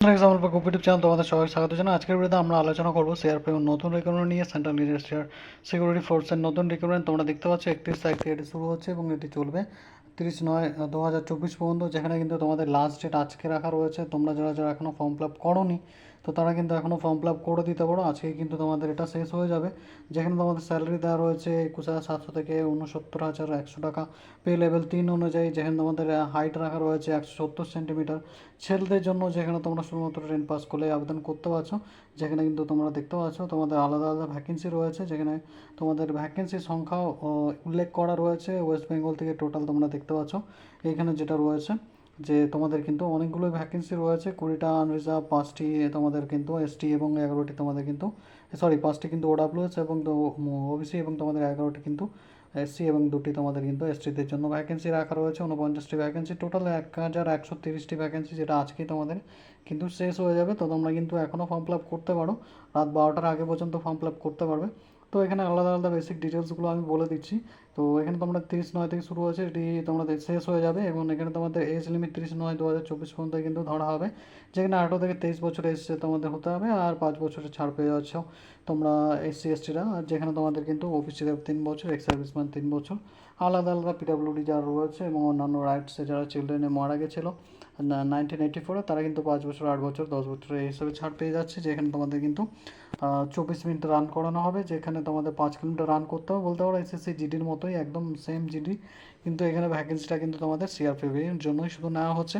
Example বা channel তোমাদের সবাই স্বাগত আজকের ভিডিওতে আমরা আলোচনা করব সিআরপিএফ নতুন রিক্রুটমেন্ট নিয়ে সেন্ট্রাল ইন্ডাস্ট্রিয়াল সিকিউরিটি ফোর্সের নতুন রিক্রুটমেন্ট তোমরা দেখতে পাচ্ছ, একত্রিশ তারিখ থেকে এটি শুরু হচ্ছে এবং এটি চলবে। তিরিশ নয় দু হাজার চব্বিশ পর্যন্ত, যেখানে কিন্তু তোমাদের লাস্ট ডেট আজকে রাখা রয়েছে। তোমরা যারা যারা এখনও ফর্ম ফিল আপ করোনি, তো তারা কিন্তু এখনও ফর্ম ফিল আপ করে দিতে পারো। আজকে কিন্তু তোমাদের এটা শেষ হয়ে যাবে। যেখানে তোমাদের স্যালারি দেওয়া রয়েছে একুশ হাজার সাতশো থেকে উনসত্তর হাজার একশো টাকা। পে লেভেল তিন অনুযায়ী যেখানে তোমাদের হাইট রাখা রয়েছে একশো সত্তর সেন্টিমিটার ছেলেদের জন্য যেখানে তোমরা শুধুমাত্র টেন পাস করলে আবেদন করতে পারছ। যেখানে কিন্তু তোমরা দেখতে পাচ্ছ, তোমাদের আলাদা আলাদা ভ্যাকেন্সি রয়েছে। যেখানে তোমাদের ভ্যাকেন্সির সংখ্যাও উল্লেখ করা রয়েছে। ওয়েস্ট বেঙ্গল থেকে টোটাল তোমরা দেখতে পাচ্ছ। এখানে যেটা রয়েছে যে তোমাদের কিন্তু অনেকগুলো ভ্যাকেন্সি রয়েছে। কুড়িটা আনরিজার্ভ পাঁচটি তোমাদের কিন্তু এসটি এবং এগারোটি তোমাদের কিন্তু সরি পাঁচটি কিন্তু ওডাব্লিউএস এবং ওবিসি এবং তোমাদের এগারোটি কিন্তু এসসি এবং দুটি তোমাদের কিন্তু এসটিদের জন্য ভ্যাকেন্সি রাখা রয়েছে। উনপঞ্চাশটি ভ্যাকেন্সি টোটাল এক হাজার একশো তিরিশটি ভ্যাকেন্সি যেটা আজকেই তোমাদের কিন্তু শেষ হয়ে যাবে। তো তোমরা কিন্তু এখনও ফর্ম ফিল আপ করতে পারো। রাত বারোটার আগে পর্যন্ত ফর্ম ফিল আপ করতে পারবে। তো এখানে আলাদা আলাদা বেসিক ডিটেলসগুলো আমি বলে দিচ্ছি। তো এখানে তোমরা তিরিশ নয় থেকে শুরু হয়েছে এটি তোমাদের শেষ হয়ে যাবে এবং এখানে তোমাদের এজ লিমিট তিরিশ নয় দু হাজার চব্বিশ পর্যন্ত কিন্তু ধরা হবে। যেখানে আঠারো থেকে তেইশ বছর এসছে তোমাদের হতে হবে আর পাঁচ বছরের ছাড় পেয়ে যাচ্ছ। তোমরা এসসি এসটিরা যেখানে তোমাদের কিন্তু অফিসিদের তিন বছর এক্স সার্ভিসম্যান তিন বছর। আলাদা আলাদা পিডাব্লিউডি যারা রয়েছে এবং অন্যান্য রাইটসে যারা চিলড্রেনে মারা গেছিল নাইনটিন এইটি ফোরে তারা কিন্তু পাঁচ বছর, আট বছর, দশ বছর এই হিসাবে ছাড় পেয়ে যাচ্ছে, যেখানে তোমাদের কিন্তু চব্বিশ মিনিট রান করানো হবে, যেখানে তোমাদের পাঁচ কিলোমিটার রান করতে হবে বলতে পারো এসএসসি জিডির মতোই, একদম সেম জিডি কিন্তু এখানে ভ্যাকেন্সিটা কিন্তু তোমাদের সিআরপিএফের জন্যই শুধু নেওয়া হচ্ছে।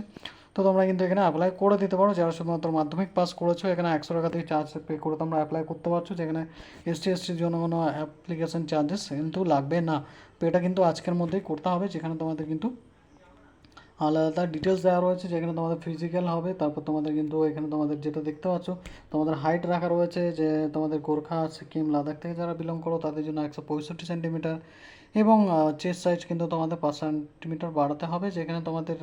তো তোমরা কিন্তু এখানে অ্যাপ্লাই করে দিতে পারো। যারা শুধুমাত্র মাধ্যমিক পাস করেছ, এখানে একশো টাকা থেকে চার্জ পে করে তোমরা অ্যাপ্লাই করতে পারছ। যেখানে এসটি এসটির জন্য কোনো অ্যাপ্লিকেশন চার্জেস কিন্তু লাগবে না। তো এটা কিন্তু আজকের মধ্যেই করতে হবে। যেখানে তোমাদের কিন্তু আলাদা ডিটেলস দেওয়া রয়েছে, যেখানে তোমাদের ফিজিক্যাল হবে, তারপর তোমাদের কিন্তু এখানে তোমাদের যেটা দেখতে পাচ্ছ, তোমাদের হাইট রাখা রয়েছে, যে তোমাদের গোর্খা, সিকিম, লাদাখ থেকে যারা বিলং করো, তাদের জন্য একশো পঁয়ষট্টি সেন্টিমিটার এবং চেস্ট সাইজ কিন্তু তোমাদের পাঁচ সেন্টিমিটার বাড়াতে হবে, যেখানে তোমাদের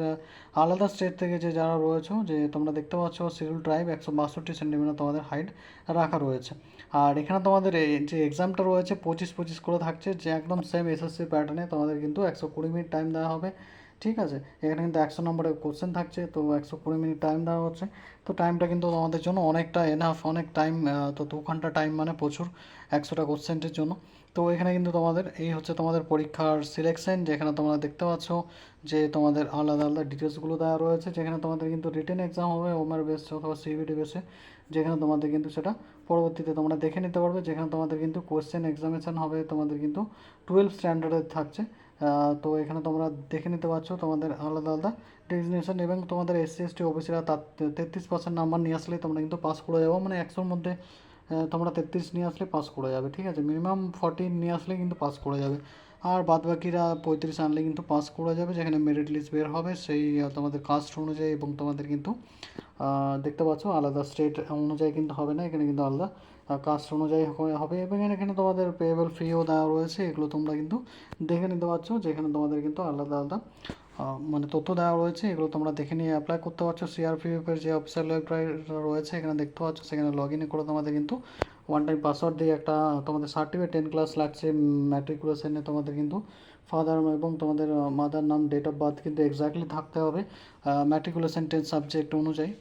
আলাদা স্টেট থেকে যে যারা রয়েছে, যে তোমরা দেখতে পাচ্ছ শিডিউল ট্রাইব একশো বাষট্টি সেন্টিমিটার তোমাদের হাইট রাখা রয়েছে। আর এখানে তোমাদের এই যে এক্সামটা রয়েছে, পঁচিশ পঁচিশ করে থাকছে, যে একদম সেম এসএসসি প্যাটার্নে তোমাদের কিন্তু একশো কুড়ি মিনিট টাইম দেওয়া হবে। ঠিক আছে? এখানে কিন্তু একশো নম্বরের কোশ্চেন থাকছে, তো একশো কুড়ি মিনিট টাইম দেওয়া হচ্ছে। তো টাইমটা কিন্তু আমাদের জন্য অনেকটা এনাফ অনেক টাইম তো দু ঘণ্টা টাইম মানে প্রচুর একশোটা কোশ্চেন্টের জন্য। তো এখানে কিন্তু তোমাদের, এই হচ্ছে তোমাদের পরীক্ষার সিলেকশন যেখানে তোমরা দেখতে পাচ্ছ যে তোমাদের আলাদা আলাদা ডিটেলসগুলো দেওয়া রয়েছে, যেখানে তোমাদের কিন্তু রিটেন এক্সাম হবে ওমার বেস অথবা সিবিটি বেসে যেখানে তোমাদের কিন্তু সেটা পরবর্তীতে তোমরা দেখে নিতে পারবে। যেখানে তোমাদের কিন্তু কোশ্চেন এক্সামিনেশন হবে, তোমাদের কিন্তু টুয়েলভ স্ট্যান্ডার্ডের থাকছে। তো এখানে তোমরা দেখে নিতে পারছ তোমাদের আলাদা আলাদা ডেজিগনেশন এবং তোমাদের এসসি এসটি ওবিসিরা তার তেত্রিশ পার্সেন্ট নাম্বার নিয়ে আসলে তোমরা কিন্তু পাস করে যাব। মানে একশোর মধ্যে তোমরা তেত্রিশ নিয়ে আসলে পাস করে যাবে, ঠিক আছে? মিনিমাম ফর্টি নিয়ে আসলে কিন্তু পাস করে যাবে। আর বাদ বাকিরা পঁয়ত্রিশ আনলে কিন্তু পাস করে যাবে, যেখানে মেরিট লিস্ট বের হবে, সেই তোমাদের কাস্ট অনুযায়ী এবং তোমাদের কিন্তু দেখতে পাচ্ছ আলাদা স্টেট অনুযায়ী কিন্তু হবে না, এখানে কিন্তু আলাদা কাস্ট অনুযায়ী হবে। এবং এখানে তোমাদের পেয়েবল ফিও দেওয়া রয়েছে, এগুলো তোমরা কিন্তু দেখে নিতে পারছ, যেখানে তোমাদের কিন্তু আলাদা আলাদা মানে তথ্য দেওয়া রয়েছে, এগুলো তোমরা দেখে নিয়ে অ্যাপ্লাই করতে পারছ। সিআরপিএফের যে অফিসিয়াল ওয়েবসাইট রয়েছে, এখানে দেখতে পাচ্ছ, সেখানে লগ ইন করে তোমাদের কিন্তু ওয়ান টাইম পাসওয়ার্ড দিয়ে একটা, তোমাদের সার্টিফিকেট টেন ক্লাস লাগছে ম্যাট্রিকুলেশনে তোমাদের কিন্তু ফাদার এবং তোমাদের মাদার নাম ডেট অফ বার্থ কিন্তু এক্স্যাক্টলি থাকতে হবে। ম্যাট্রিকুলেশন টেন সাবজেক্ট অনুযায়ী।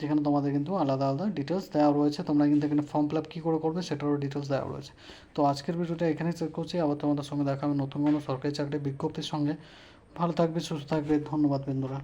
যেখানে তোমাদের কিন্তু আলাদা আলাদা ডিটেলস দেওয়া রয়েছে। তোমরা কিন্তু এখানে ফর্ম ফিল আপ কী করে করবে সেটারও ডিটেলস দেওয়া রয়েছে। তো আজকের ভিডিওটা এখানেই চেক করছি। আবার তোমাদের সঙ্গে দেখা হবে নতুন কোনো সরকারি চাকরি বিজ্ঞপ্তির সঙ্গে। ভালো থাকবে, সুস্থ থাকবে। ধন্যবাদ বন্ধুরা।